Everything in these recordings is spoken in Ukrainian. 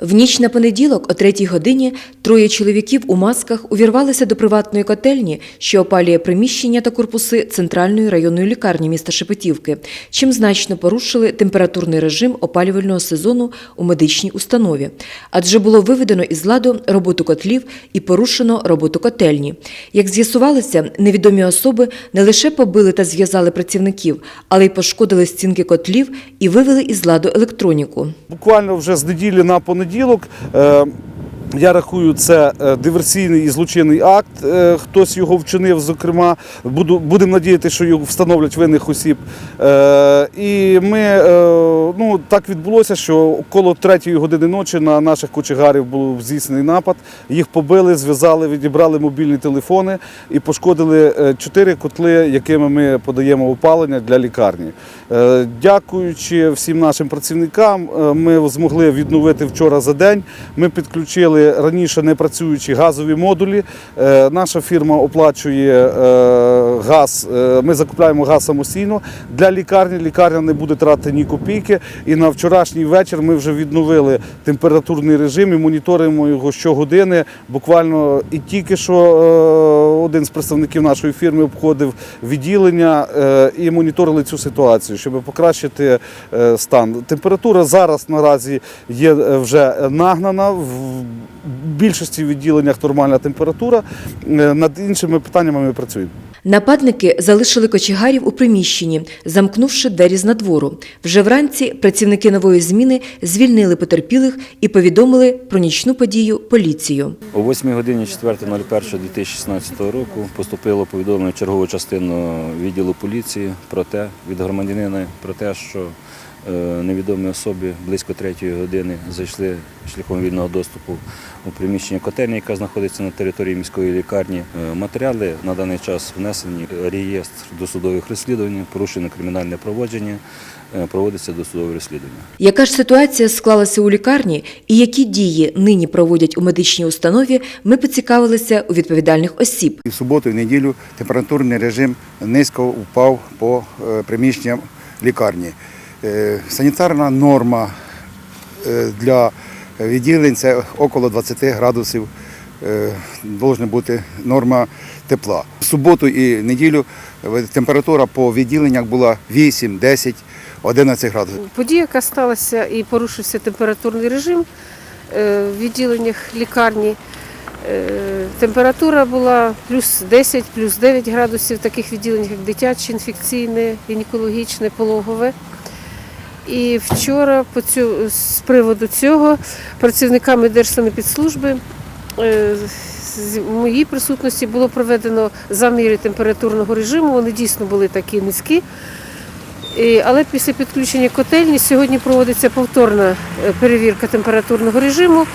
В ніч на понеділок, о третій годині, троє чоловіків у масках увірвалися до приватної котельні, що опалює приміщення та корпуси центральної районної лікарні міста Шепетівки, чим значно порушили температурний режим опалювального сезону у медичній установі. Адже було виведено із ладу роботу котлів і порушено роботу котельні. Як з'ясувалося, невідомі особи не лише побили та зв'язали працівників, але й пошкодили стінки котлів і вивели із ладу електроніку. Буквально вже з неділі на понеділок. Е, Я рахую, це е, диверсійний і злочинний акт. е, Хтось його вчинив, зокрема. Буду, будемо надіятися, що його встановлять винних осіб. Е, І ми ну так відбулося, що около третьої години ночі на наших кочегарів був здійснений напад. Їх побили, зв'язали, відібрали мобільні телефони і пошкодили чотири котли, якими ми подаємо опалення для лікарні. Дякуючи всім нашим працівникам, ми змогли відновити вчора за день. Ми підключили раніше не працюючі газові модулі. Е, Наша фірма оплачує е, газ. е, Ми закупляємо газ самостійно для лікарні. Лікарня не буде тратити ні копійки. І на вчорашній вечір ми вже відновили температурний режим і моніторимо його щогодини. Буквально і тільки що один з представників нашої фірми обходив відділення і моніторили цю ситуацію, щоб покращити стан. Температура зараз наразі є вже нагнана. Більшості відділеннях нормальна температура. Е, Над іншими питаннями ми працюємо. Нападники залишили кочегарів у приміщенні, замкнувши двері з надвору. Вже вранці працівники нової зміни звільнили потерпілих і повідомили про нічну подію поліцію. О 8 годині 4.01.2016 року поступило повідомлення в чергову частину відділу поліції про те від громадянина про те, що невідомі особи близько третьої години зайшли шляхом вільного доступу у приміщення котельні, яка знаходиться на території міської лікарні. Е, Матеріали на даний час внесені в реєстр досудових розслідувань, порушено кримінальне проводження, е, проводиться досудове розслідування. Яка ж ситуація склалася у лікарні і які дії нині проводять у медичній установі, ми поцікавилися у відповідальних осіб. І в суботу, і в неділю температурний режим низько впав по е, приміщенням лікарні. Е, Санітарна норма е, для відділень це около 20 градусів. е, Должна бути норма тепла. В суботу і неділю температура по відділеннях була 8, 10, 11 градусів. Подія, яка сталася і порушився температурний режим в відділеннях лікарні. Температура була плюс 10, плюс 9 градусів в таких відділеннях, як дитяче, інфекційне, гінекологічне, пологове. І вчора по цю, з приводу цього працівниками Держсанепідслужби е, з моїй присутності було проведено заміри температурного режиму. Вони дійсно були такі низькі. Але після підключення котельні сьогодні проводиться повторна е, перевірка температурного режиму.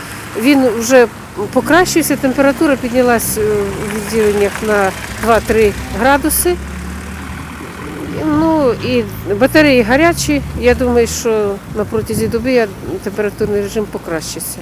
Він вже покращився, температура піднялась е, в відділеннях на 2-3 градуси. Ну і батареї гарячі. Я думаю, що на протязі доби температурний режим покращиться.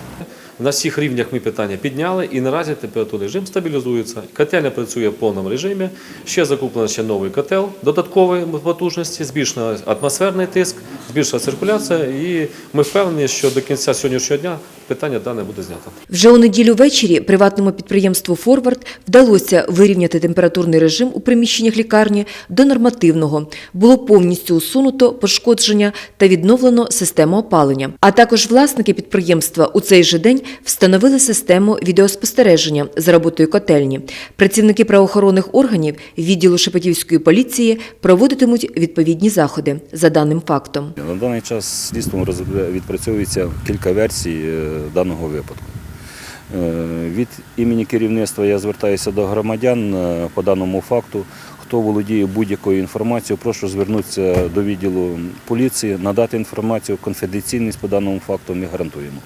На всіх рівнях ми питання підняли і наразі температурний режим стабілізується. Котельня працює в повному режимі. Ще закуплено ще новий котел додаткової потужності, збільшено атмосферний тиск, збільшена циркуляція, і ми впевнені, що до кінця сьогоднішнього дня питання дане буде знято. Вже у неділю ввечері приватному підприємству «Форвард» вдалося вирівняти температурний режим у приміщеннях лікарні до нормативного. Було повністю усунуто пошкодження та відновлено систему опалення. А також власники підприємства у цей же день встановили систему відеоспостереження за роботою котельні. Працівники правоохоронних органів відділу Шепетівської поліції проводитимуть відповідні заходи за даним фактом. На даний час слідством відпрацьовується кілька версій е, даного випадку. Е, Від імені керівництва я звертаюся до громадян е, по даному факту. Хто володіє будь-якою інформацією, прошу звернутися до відділу поліції, надати інформацію, конфіденційність по даному факту ми гарантуємо.